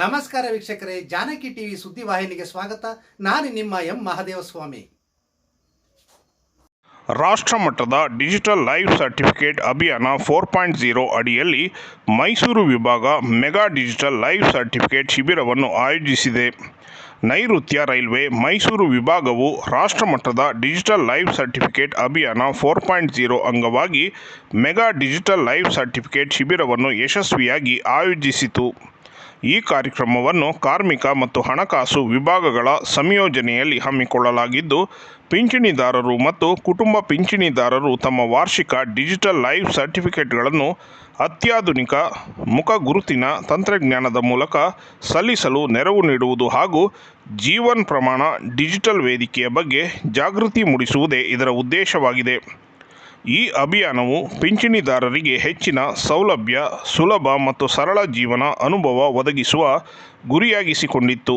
ನಮಸ್ಕಾರ ವೀಕ್ಷಕರೇ, ಜಾನಕಿ ಟಿವಿ ಸುದ್ದಿವಾಹಿನಿಗೆ ಸ್ವಾಗತ. ನಾನು ನಿಮ್ಮ ಎಂ ಮಹದೇವಸ್ವಾಮಿ. ರಾಷ್ಟ್ರಮಟ್ಟದ ಡಿಜಿಟಲ್ ಲೈಫ್ ಸರ್ಟಿಫಿಕೇಟ್ ಅಭಿಯಾನ ಫೋರ್ ಪಾಯಿಂಟ್ ಝೀರೋ ಅಡಿಯಲ್ಲಿ ಮೈಸೂರು ವಿಭಾಗ ಮೆಗಾ ಡಿಜಿಟಲ್ ಲೈಫ್ ಸರ್ಟಿಫಿಕೇಟ್ ಶಿಬಿರವನ್ನು ಆಯೋಜಿಸಿದೆ. ನೈಋತ್ಯ ರೈಲ್ವೆ ಮೈಸೂರು ವಿಭಾಗವು ರಾಷ್ಟ್ರಮಟ್ಟದ ಡಿಜಿಟಲ್ ಲೈಫ್ ಸರ್ಟಿಫಿಕೇಟ್ ಅಭಿಯಾನ ಫೋರ್ ಪಾಯಿಂಟ್ ಝೀರೋ ಅಂಗವಾಗಿ ಮೆಗಾ ಡಿಜಿಟಲ್ ಲೈಫ್ ಸರ್ಟಿಫಿಕೇಟ್ ಶಿಬಿರವನ್ನು ಯಶಸ್ವಿಯಾಗಿ ಆಯೋಜಿಸಿತು. ಈ ಕಾರ್ಯಕ್ರಮವನ್ನು ಕಾರ್ಮಿಕ ಮತ್ತು ಹಣಕಾಸು ವಿಭಾಗಗಳ ಸಂಯೋಜನೆಯಲ್ಲಿ ಹಮ್ಮಿಕೊಳ್ಳಲಾಗಿದ್ದು, ಪಿಂಚಣಿದಾರರು ಮತ್ತು ಕುಟುಂಬ ಪಿಂಚಣಿದಾರರು ತಮ್ಮ ವಾರ್ಷಿಕ ಡಿಜಿಟಲ್ ಲೈಫ್ ಸರ್ಟಿಫಿಕೇಟ್ಗಳನ್ನು ಅತ್ಯಾಧುನಿಕ ಮುಖ ಗುರುತಿನ ತಂತ್ರಜ್ಞಾನದ ಮೂಲಕ ಸಲ್ಲಿಸಲು ನೆರವು ನೀಡುವುದು ಹಾಗೂ ಜೀವನ್ ಪ್ರಮಾಣ ಡಿಜಿಟಲ್ ವೇದಿಕೆಯ ಬಗ್ಗೆ ಜಾಗೃತಿ ಮೂಡಿಸುವುದೇ ಇದರ ಉದ್ದೇಶವಾಗಿದೆ. ಈ ಅಭಿಯಾನವು ಪಿಂಚಣಿದಾರರಿಗೆ ಹೆಚ್ಚಿನ ಸೌಲಭ್ಯ, ಸುಲಭ ಮತ್ತು ಸರಳ ಜೀವನ ಅನುಭವ ಒದಗಿಸುವ ಗುರಿಯಾಗಿಸಿಕೊಂಡಿತ್ತು.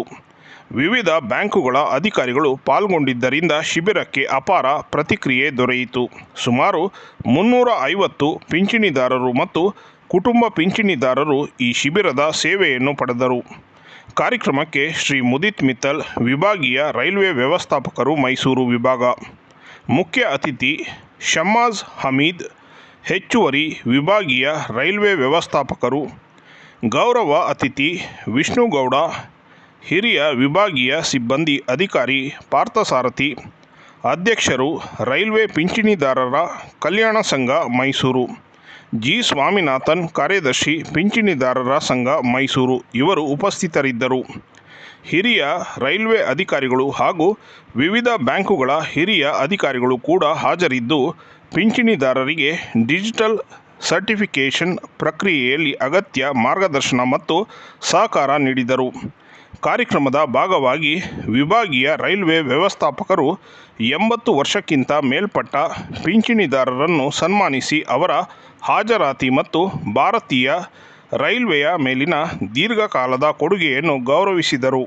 ವಿವಿಧ ಬ್ಯಾಂಕುಗಳ ಅಧಿಕಾರಿಗಳು ಪಾಲ್ಗೊಂಡಿದ್ದರಿಂದ ಶಿಬಿರಕ್ಕೆ ಅಪಾರ ಪ್ರತಿಕ್ರಿಯೆ ದೊರೆಯಿತು. ಸುಮಾರು ಮುನ್ನೂರ ಐವತ್ತು ಪಿಂಚಣಿದಾರರು ಮತ್ತು ಕುಟುಂಬ ಪಿಂಚಣಿದಾರರು ಈ ಶಿಬಿರದ ಸೇವೆಯನ್ನು ಪಡೆದರು. ಕಾರ್ಯಕ್ರಮಕ್ಕೆ ಶ್ರೀ ಮುದಿತ್ ಮಿತ್ತಲ್, ವಿಭಾಗೀಯ ರೈಲ್ವೆ ವ್ಯವಸ್ಥಾಪಕರು ಮೈಸೂರು ವಿಭಾಗ. ಮುಖ್ಯ ಅತಿಥಿ ಶಮ್ಮಾಜ್ ಹಮೀದ್ ಹೆಚ್ಚುವರಿ ವಿಭಾಗೀಯ ರೈಲ್ವೆ ವ್ಯವಸ್ಥಾಪಕರು, ಗೌರವ ಅತಿಥಿ ವಿಷ್ಣುಗೌಡ, ಹಿರಿಯ ವಿಭಾಗೀಯ ಸಿಬ್ಬಂದಿ ಅಧಿಕಾರಿ ಪಾರ್ಥಸಾರಥಿ, ಅಧ್ಯಕ್ಷರು ರೈಲ್ವೆ ಪಿಂಚಣಿದಾರರ ಕಲ್ಯಾಣ ಸಂಘ ಮೈಸೂರು, ಜಿ. ಸ್ವಾಮಿನಾಥನ್ ಕಾರ್ಯದರ್ಶಿ ಪಿಂಚಣಿದಾರರ ಸಂಘ ಮೈಸೂರು, ಇವರು ಉಪಸ್ಥಿತರಿದ್ದರು. ಹಿರಿಯ ರೈಲ್ವೆ ಅಧಿಕಾರಿಗಳು ಹಾಗೂ ವಿವಿಧ ಬ್ಯಾಂಕುಗಳ ಹಿರಿಯ ಅಧಿಕಾರಿಗಳು ಕೂಡ ಹಾಜರಿದ್ದು, ಪಿಂಚಣಿದಾರರಿಗೆ ಡಿಜಿಟಲ್ ಸರ್ಟಿಫಿಕೇಷನ್ ಪ್ರಕ್ರಿಯೆಯಲ್ಲಿ ಅಗತ್ಯ ಮಾರ್ಗದರ್ಶನ ಮತ್ತು ಸಹಕಾರ ನೀಡಿದರು. ಕಾರ್ಯಕ್ರಮದ ಭಾಗವಾಗಿ ವಿಭಾಗೀಯ ರೈಲ್ವೆ ವ್ಯವಸ್ಥಾಪಕರು ಎಂಬತ್ತು ವರ್ಷಕ್ಕಿಂತ ಮೇಲ್ಪಟ್ಟ ಪಿಂಚಣಿದಾರರನ್ನು ಸನ್ಮಾನಿಸಿ ಅವರ ಹಾಜರಾತಿ ಮತ್ತು ಭಾರತೀಯ ರೈಲ್ವೆಯ ಮೇಲಿನ ದೀರ್ಘಕಾಲದ ಕೊಡುಗೆಯನ್ನು ಗೌರವಿಸಿದರು.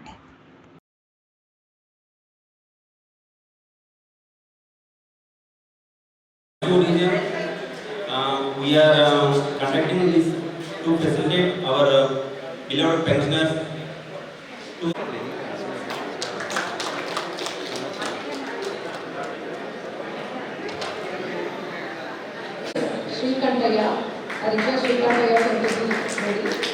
Srikantaiah V Srikantaiah connecting ready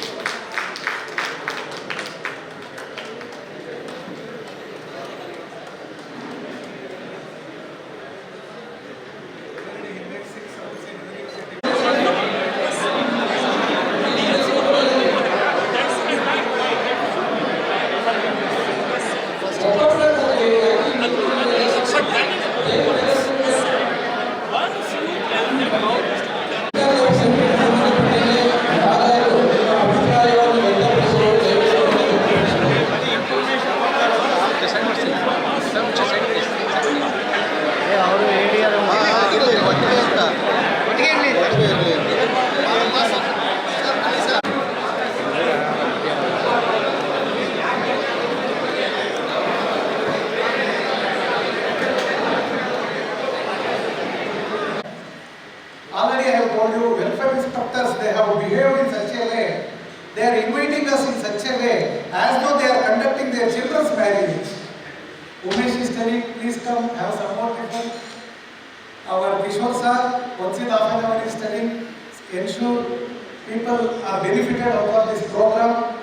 Already I have told you, welfare inspectors, they have behaved in such a way, they are inviting us in such a way as though they are conducting their children's marriages. Umesh is come, have some more. Our Kishore sir, once in half an hour is telling, ensure people are benefited out of this program.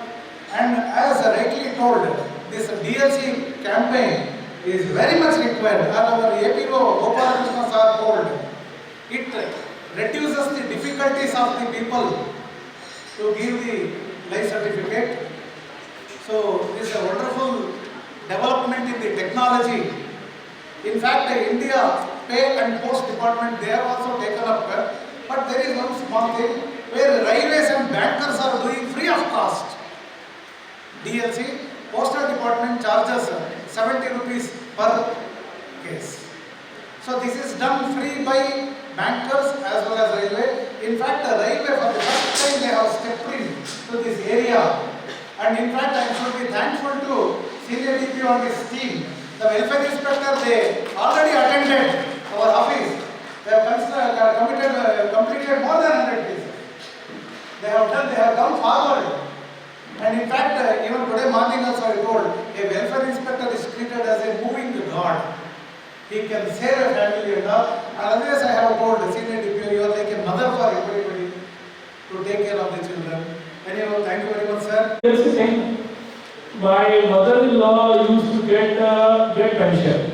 And as rightly told, this DLC campaign is very much required. And our APO Gopalakrishna sir told, it reduces the difficulties of the people to give the life certificate. So this is a wonderful development in the technology. In fact, the India Pay and Post Department, they have also taken up, uh, but there is one small thing where railways and bankers are doing free of cost. DLC, Postal Department charges uh, 70 rupees per case. So this is done free by bankers as well as railway. In fact, the railway for the first time they have stepped in to this area. And in fact, I should be thankful to senior DP on this team. The welfare inspector, they already attended our office. They have considered, committed, uh, completed more than 100 cases. They have done, they have come forward And in fact, uh, even today morning also I told, a welfare inspector is treated as a moving god. He can save a family and all. And otherwise I have told, senior DPO, you are like a mother for everybody to take care of the children. Anyhow, thank you very much, sir. The thing, my mother-in-law used to get, uh, get.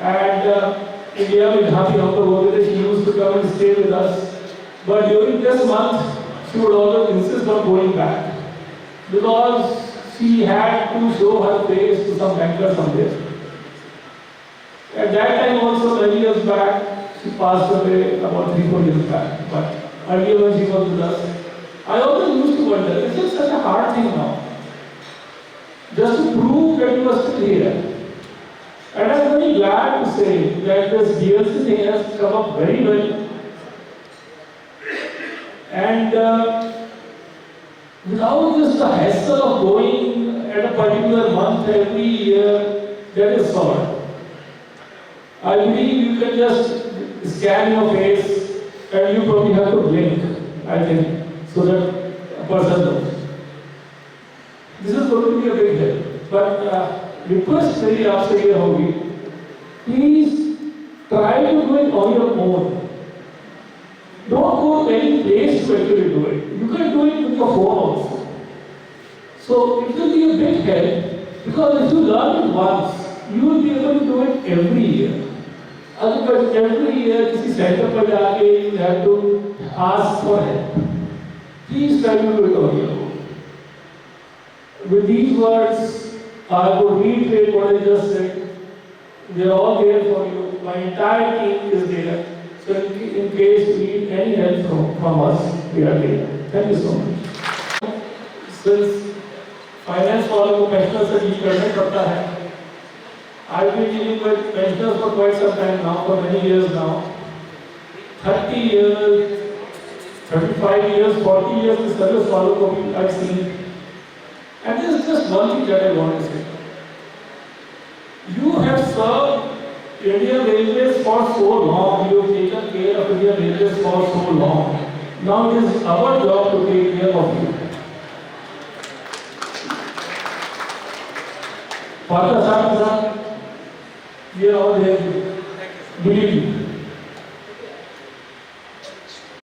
And uh, India with happy number over she used to come and stay with us. But during this month, she would always insist on going back. Because she had to show her face to some banker somewhere. At that time also, many years back, she passed away about three, four years back. But earlier when she was with us, I always used to wonder, is such a hard thing now. Just to prove that you are still here. And I'm very glad to say that this DLC thing has come up very well. And uh, without just the hassle of going at a particular month every year, that is solved. I believe you can just scan your face and you probably have to blink, I think, so that a person knows. This is going to be a big help. But uh, request मेरी आपसे ये होगी, please try to do it on your own. Don't go to any place to actually do it. You can do it with your phone also. So it will be a big help because if you learn it once, you will be able to do it every year. Otherwise, every year किसी centre पर जाके you have to ask for help. Please try to do it on your own. With these words, I would reiterate what I just said. We are all there for you. My entire team is there. So in, in case you need any help from, from us, we are there. Thank you so much. Since finance वालों को pensioners से deal करना पड़ता है, I've been dealing with pensioners for quite some time now, for many years now. 30 years, 35 years, 40 years की service वालों को भी I've seen. and there's just one thing that I want to say. You have served Indian Railways for so long, you have taken care of Indian Railways for so long. Now it is our job to take care of you. Father Sahib, we are all there. Believe me.